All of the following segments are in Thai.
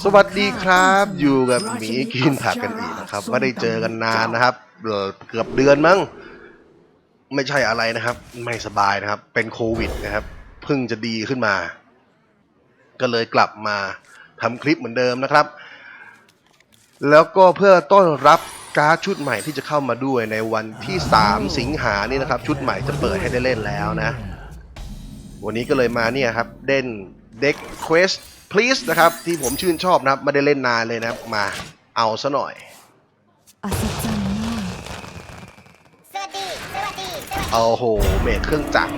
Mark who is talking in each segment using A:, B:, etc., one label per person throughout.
A: สวัสดีครับอยู่กับหมีกินผักกันอีกนะครับไม่ได้เจอกันนานนะครับเกือบเดือนมั้งไม่ใช่อะไรนะครับ ไม่สบายนะครับ เป็นโควิดนะครับเพิ่งจะดีขึ้นมา ก็เลยกลับมาทำคลิปเหมือนเดิมนะครับ แล้วก็เพื่อต้อนรับการ์ดชุดใหม่ที่จะเข้ามาด้วยในวันที่ 3 สิงหานี่นะครับ ชุดใหม่จะเปิดให้ได้เล่นแล้วนะ วันนี้ก็เลยมาเนี่ยครับเด่นเด็ก Quest Please นะครับ ที่ผมชื่นชอบนะครับไม่ได้เล่นนานเลยนะครับ มาเอาซะหน่อย
B: อัศจรรย์มาก
C: สวัสดีสวัสดีสวัสดี
A: เอาโหเมทเครื่องจักร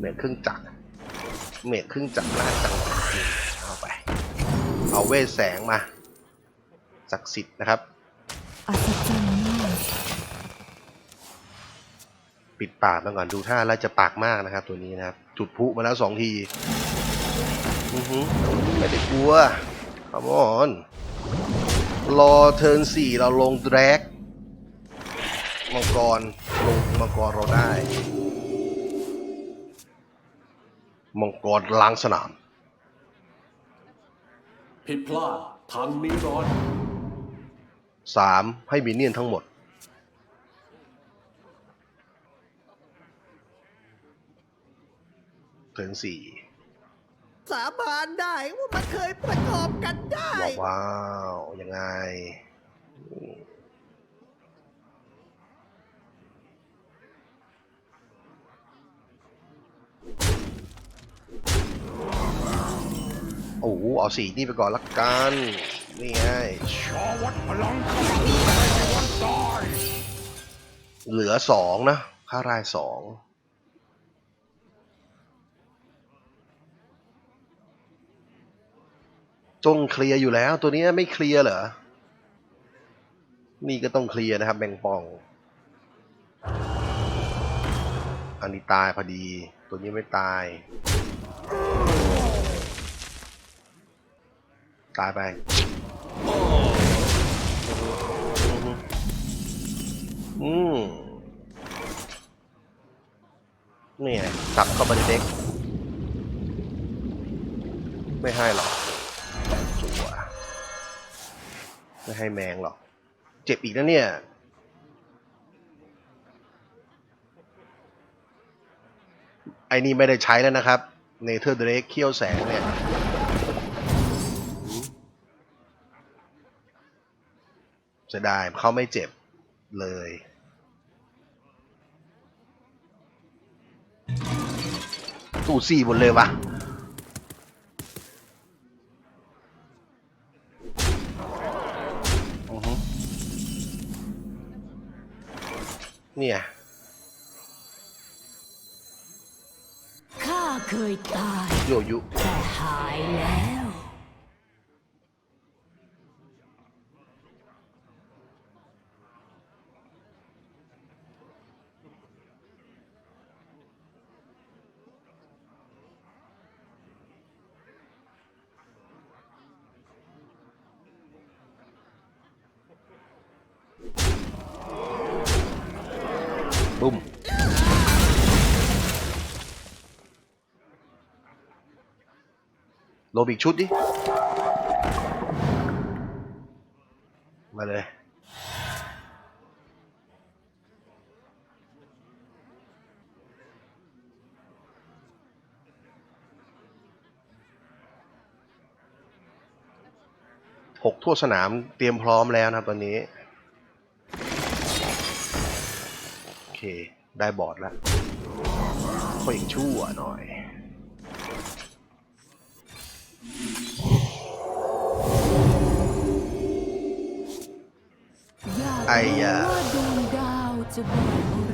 A: เมทเครื่องจักรเมทเครื่องจักรนะจังหวะนี้เอาไป เอาเวทแสงมาศักดิ์สิทธิ์นะครับ
B: อัศจรรย์มาก
A: ปิดปากมาก่อนดูท่าแล้วจะปากมากนะครับ ตัวนี้นะครับ จุดพลุมาแล้วสองที อือหือไม่ได้กลัวขมอน รอเทิร์นสี่เราลงแดรกมังกร ลงมังกรเราได้ มังกรล้างสนาม
D: ผิดพลาดทางนี้ร้อน
A: สามให้มินเนี่ยนทั้งหมด เทิร์นสี่
E: สาบานได้ว่ามันเคยประกอบกันได้
A: ว้าวยังไง โอ้โหเอาสีนี่ไปก่อนละกัน นี่ไงเหลือสองนะค่ารายสอง จงเคลียร์อยู่แล้ว ตัวนี้ไม่เคลียร์เหรอ นี่ก็ต้องเคลียร์นะครับแบงปอง อันนี้ตายพอดี ตัวนี้ไม่ตาย ตายไปอืมนี่ไงสับเข้าไปในเด็ก ไม่ให้หรอก ไม่ให้แมงหรอก เจ็บอีกนะเนี่ย ไอ้นี่ไม่ได้ใช้แล้วนะครับ เนเธอร์เดรกเขี้ยวแสงเนี่ย จะได้เขาไม่เจ็บเลยตู้ซี่หมดเลยวะ เนี่ย
B: ข้าเคยตาย
A: โยยุ
B: แต่หายแล้ว
A: ปุ้ มโลบอีกชุดดิ มาเลย หกทั่วสนามเตรียมพร้อมแล้วนะครับตอนนี้ โอ เคได้บอร์ดแล้วค่อยชั่วหน่อยไอ้ยา
B: ว่าดวงดาวจะบอกอะไร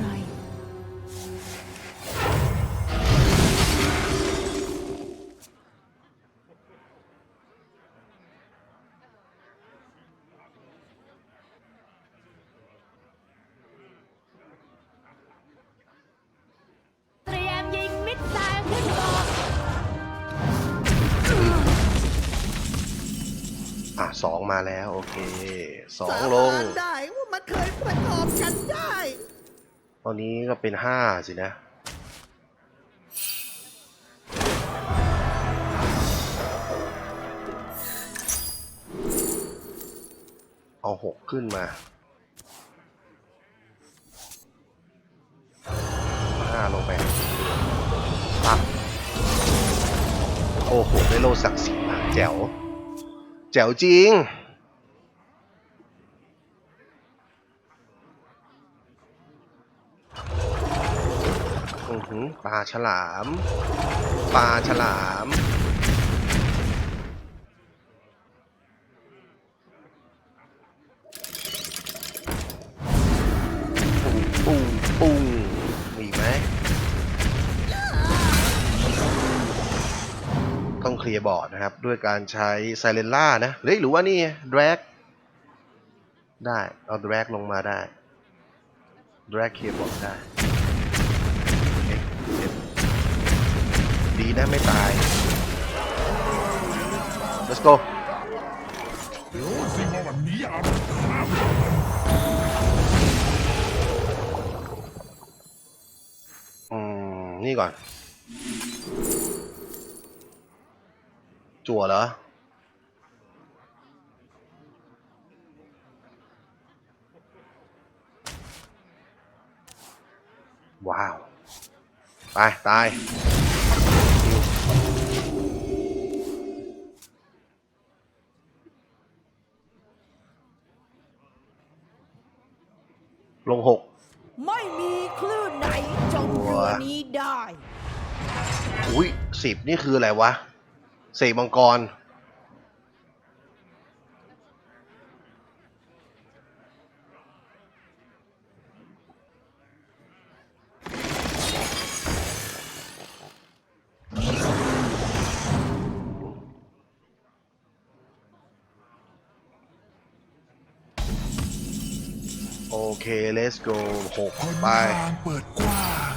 B: มา
A: แล้ว โอเคสองลง
E: ได้ว่ามันเคยประกอบฉันได้
A: ตอนนี้ก็เป็นห้าสินะ เอาหกขึ้นมาห้าลงไปปักโอ้โหได้โลศักดิ์สิทธิ์มาแจ๋ว แจ๋วจริง ปลาฉลาม ปลาฉลาม ปุ้งปุ้งปุ้งมีไหม ต้องเคลียร์บอร์ดนะครับ ด้วยการใช้ไซเลนล่านะเฮ้ยหรือว่านี่ drag ได้ เอา drag ลงมาได้ drag เคลียร์บอร์ดได้ ดีนะไม่ตาย let's go อืม นี่ก่อน จั่วเหรอว้าว ไป ตาย ลงหก
E: ไม่มีคลื่นไหนจมเรือนี้ได้
A: อุ้ยสิบนี่คืออะไรวะเสกมังกร โอ เค let's go หกไป
F: เปิดกว้าง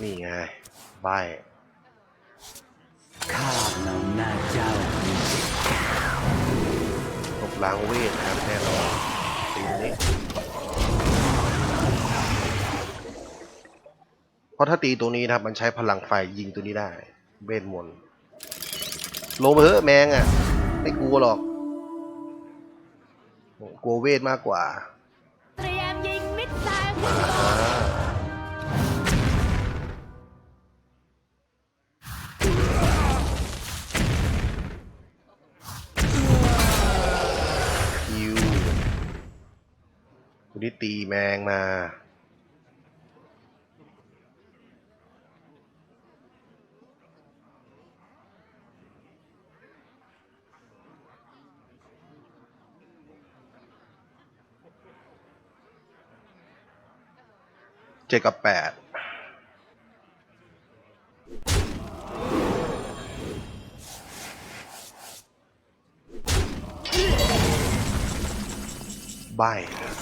A: นี่ไงใบ
G: ข้าเหล่าหน้าเจ้า
A: ตบล้างเวทนะครับแน่นอนตีนี้เพราะถ้าตีตัวนี้นะครับ มันใช้พลังไฟยิงตัวนี้ได้เวทมนต์ ลงไปเถอะแมงอะ ไม่กลัวหรอก กลัวเวทมากกว่า
B: เตรียมยิงมิดไซล์ขึ้นบ
A: อ่ากฮิววันนี้ตีแมงมา จ็ดกับแปดใบนะ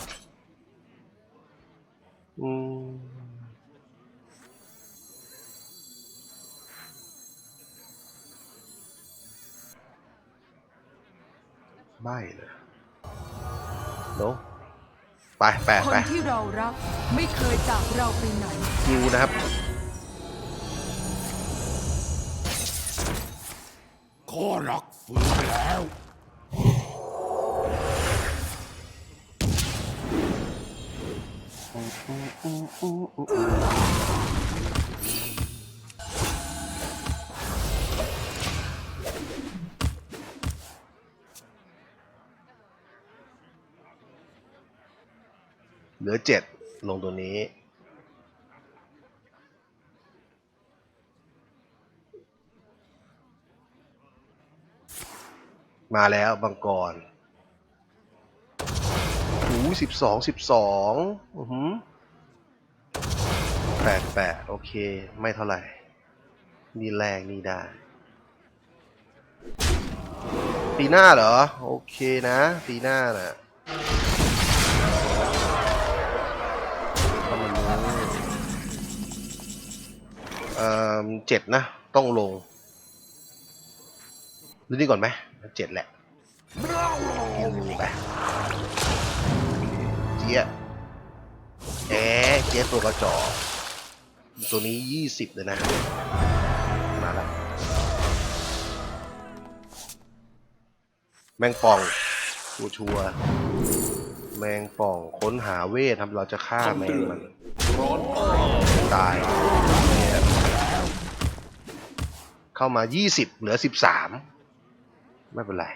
A: อืมใบเลยโน ไปแปด
H: ค
A: ไป
H: นที่เรารักไม่เคยจากเราไปไหน
A: คิวนะครับ
F: ข้อรักฟื้นแล้ว
A: เหลือเจ็ดลงตัวนี้ มาแล้วบังกรโอ้สิบสองสิบสองอือหือแปดแปดโอเค ไม่เท่าไหร่ นี่แรงนี่ได้ ปีหน้าเหรอ โอเคนะ ปีหน้าน่ะ เจ็ดนะ ต้องลงดูนี่ก่อนไหมเจ็ดแหละไปเจี๊ยแอเจี๊ยตัวกระจอกตัวนี้ยี่สิบเลยนะ มาแล้วแมงป่องชัวชัวแมงป่องค้นหาเวทครับเราจะฆ่าแมงมั
D: น
A: ตาย เนี่ยเข้ามา 20 เหลือ 13 ไม่เป็นไร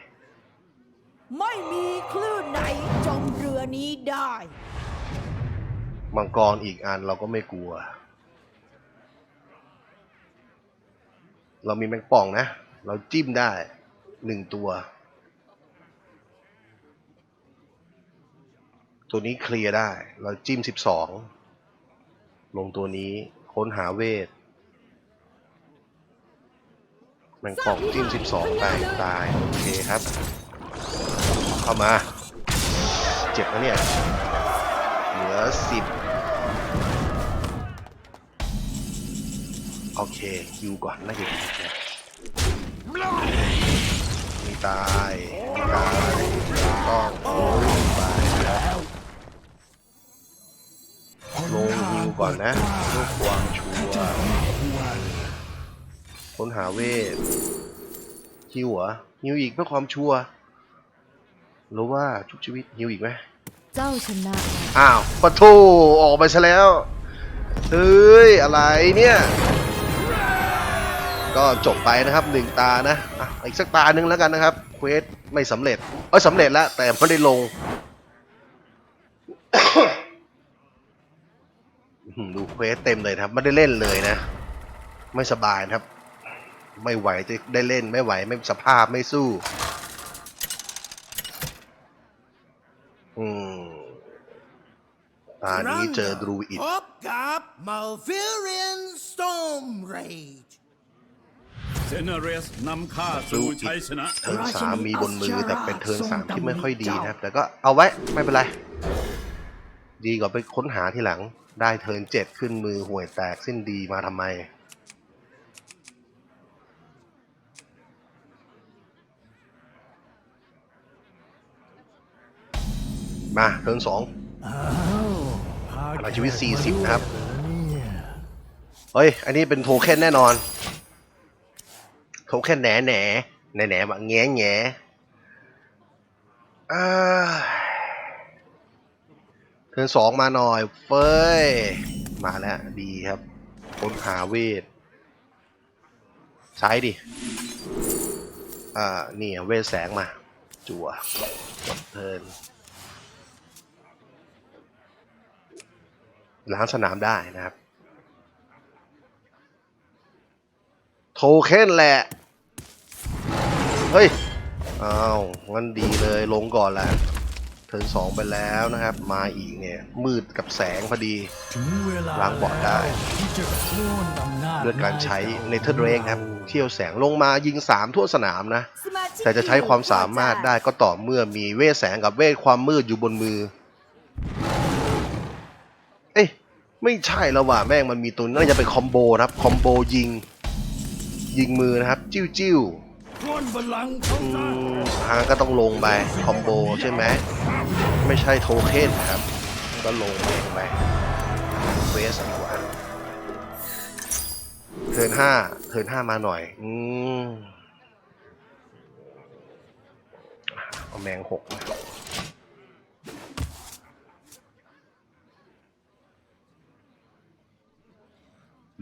H: ไม่มีคลื่นไหนจมเรือนี้ได้
A: มังกรอีกอันเราก็ไม่กลัว เรามีแมงป่องนะ เราจิ้มได้หนึ่งตัว ตัวนี้เคลียร์ได้ เราจิ้มสิบสองลงตัวนี้ค้นหาเวท แมงป่องจิ้มสิบสองไปตาย โอเคครับ เข้ามา เจ็บนะเนี่ย เหลือสิบโอเคคิวก่อนน่าจะดีนะมีตายมีตายต้องโอ้ยไปแล้วลงฮิวก่อนนะเพื่อความชัวร์ ค้นหาเวทฮิวเหรอฮิวอีกเพื่อความชัวร์หรือว่าชุบชีวิตฮิวอีกไหม
B: เจ้าชนะ
A: อ้าวปะทูออกไปซะแล้วเฮ้ยอะไรเนี่ยก็จบไปนะครับหนึ่งตานะอะอีกสักตาหนึ่งแล้วกันนะครับเควสไม่สำเร็จเอ้ยสำเร็จแล้วแต่ไม่ได้ลงอื้อหือดูเควสเต็มเลยนะครับ ไม่ได้เล่นเลยนะ ไม่สบายนะครับ ไม่ไหวจะได้เล่นไม่ไหวไม่สภาพไม่สู้ อืมตานี้เจอดรูอิด
E: พบกับ Malfurion Storm Rage
G: เซเนเรสนำข้าสู่ชัยชนะ
A: เทิร์นสามมีบนมือแต่เป็นเทิร์นสามที่ไม่ค่อยดีนะครับ แต่ก็เอาไว้ไม่เป็นไร ดีกว่าไปค้นหาทีหลังได้เทิร์นเจ็ดขึ้นมือห่วยแตกสิ้นดีมาทำไม มาเทิร์นสองพลังชีวิต 40 นะครับ เฮ้ย อันนี้เป็นโทเค็นแน่นอน โทเค็นแหนแหนแหนแหนแบบแง่แง่อ่าเทิร์นสองมาหน่อยเฟ้ย มาแล้วดีครับค้นหาเวท ใช้ดิ อ่า นี่เวทแสงมา จั่วจบเทิร์น ล้างสนามได้นะครับ โทเค็นแหละ เฮ้ยอ้าวงั้นดีเลยลงก่อนแหละเทิร์นสองไปแล้วนะครับ มาอีกเนี่ย มืดกับแสงพอดีล้างบอดได้ด้วยการใช้เนเธอร์เรกครับ เที่ยวแสงลงมายิง 3 ทั่วสนามนะ แต่จะใช้ความสามารถได้ก็ต่อเมื่อมีเวทแสงกับเวทความมืดอยู่บนมือย ไม่ใช่แล้วว่ะแม่งมันมีตัวน่าจะเป็นคอมโบนะครับคอมโบยิง ยิงมือนะครับ จิ้วจิ้วทางก็ต้องลงไปคอมโบใช่ไหมไม่ใช่โทเค็นครับ ก็ลงไปไปเวสดีกว่าเทิร์นห้าเทิร์นห้ามาหน่อย อืมเอาแมงหกมา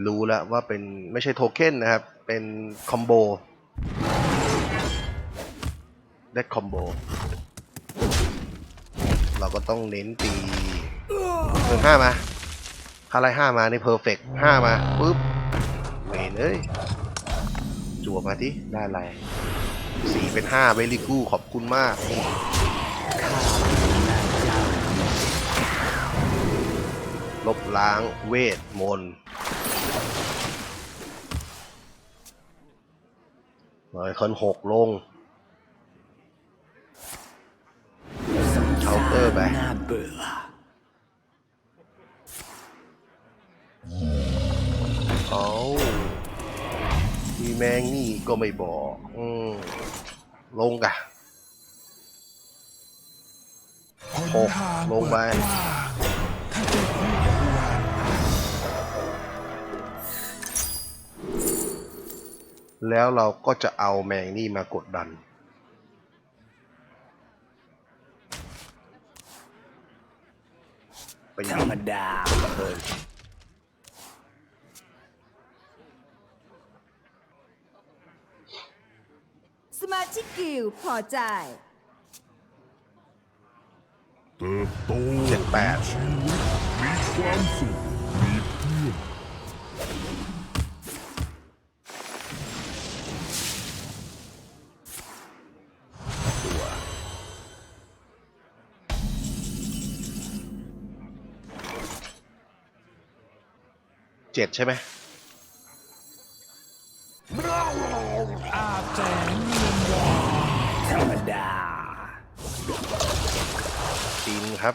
A: รู้แล้วว่าเป็นไม่ใช่โทเค็นนะครับ เป็นคอมโบได้คอมโบ เราก็ต้องเน้นตีเพิ่มห้ามาคาไรห้ามาในเพอร์เฟกห้ามาปุ๊บเวนเอ้ยจั่วมาที่ได้อะไรสี่เป็นห้าเวลิกูขอบคุณมากลบล้างเวทมนต์ หน่อยคนหกลงเคาน์เตอร์ไป
G: น่าเบื่อ
A: เอามีแมงนี่ก็ไม่บอกอืมลงกะหกลงไป แล้วเราก็จะเอาแมงนี่มากดดัน ไป
E: ธรรมดา
H: สมาชิกกิลด์พอใจ
F: เติบโต
A: เจ็ดแปด
F: ชีวิตมีความสุข เจ็
A: ดใช่ไหม
F: จง
E: ธรรมดา
A: จีนครับ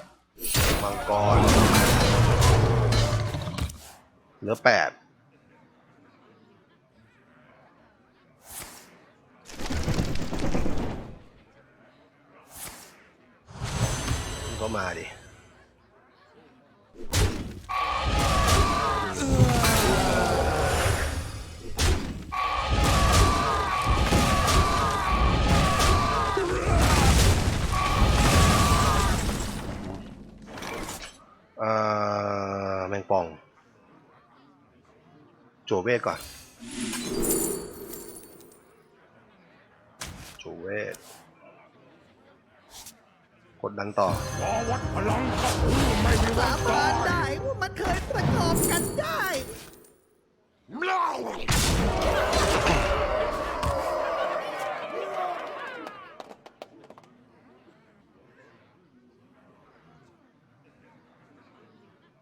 A: มังกร เหลือแปดก็มาดิ โจเวทก่อนโจเวทกดดันต่อ
F: ขอวัดพลังกับผู้ไม่มีวั
E: สานบานได้ว่ามันเคยประกอบกันได้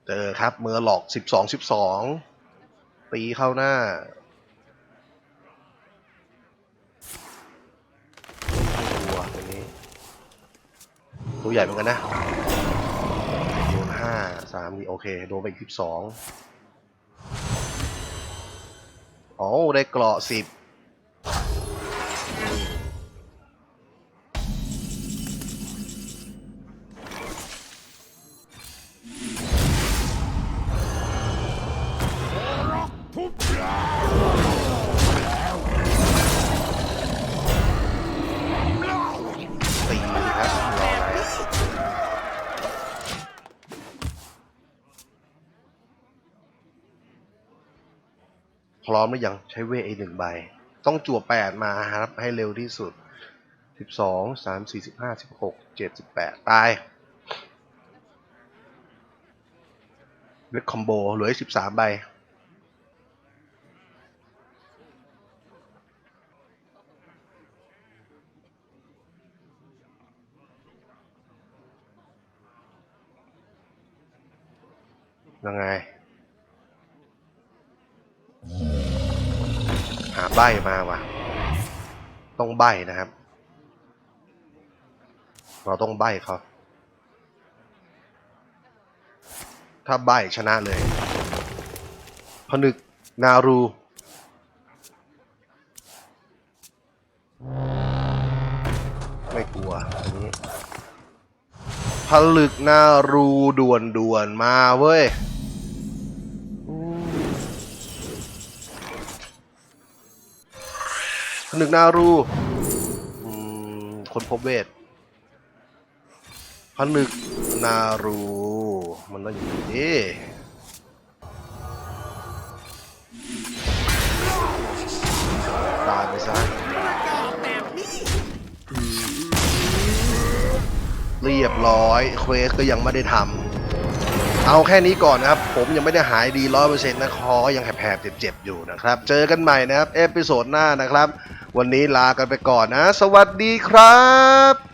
A: เจอครับเมอร์หลอกสิบสองสิบสอง ตีเข้าหน้า ตัวตัวนี้ ตัวใหญ่เหมือนกันนะโดนห้าสามดีโอเค โดนไปสิบสองอ๋อได้เกราะสิบ พร้อมหรือยังใช้เวทอีกหนึ่งใบ ต้องจั่วแปดมาครับให้เร็วที่สุดสิบสองสามสี่สิบห้าสิบหกเจ็ดสิบแปดตายเวทคอมโบเหลือสิบสามใบยังไง ใบมาว่ะ ต้องใบนะครับ เราต้องใบเขาถ้าใบชนะเลย ผนึกนารูไม่กลัวอันนี้ผลึกนารูด่วนด่วนมาเว้ย ผนึกนารูคนพบเวทผนึกนารู มันต้องอย่างนี้ตายไปซะเรียบร้อย เควสก็ยังไม่ได้ทำเอาแค่นี้ก่อนนะครับ ผมยังไม่ได้หายดีร้อยเปอร์เซ็นต์นะคอยังแผลบๆเจ็บๆอยู่นะครับ เจอกันใหม่นะครับ เอพิโซดหน้านะครับ วันนี้ลากันไปก่อนนะ สวัสดีครับ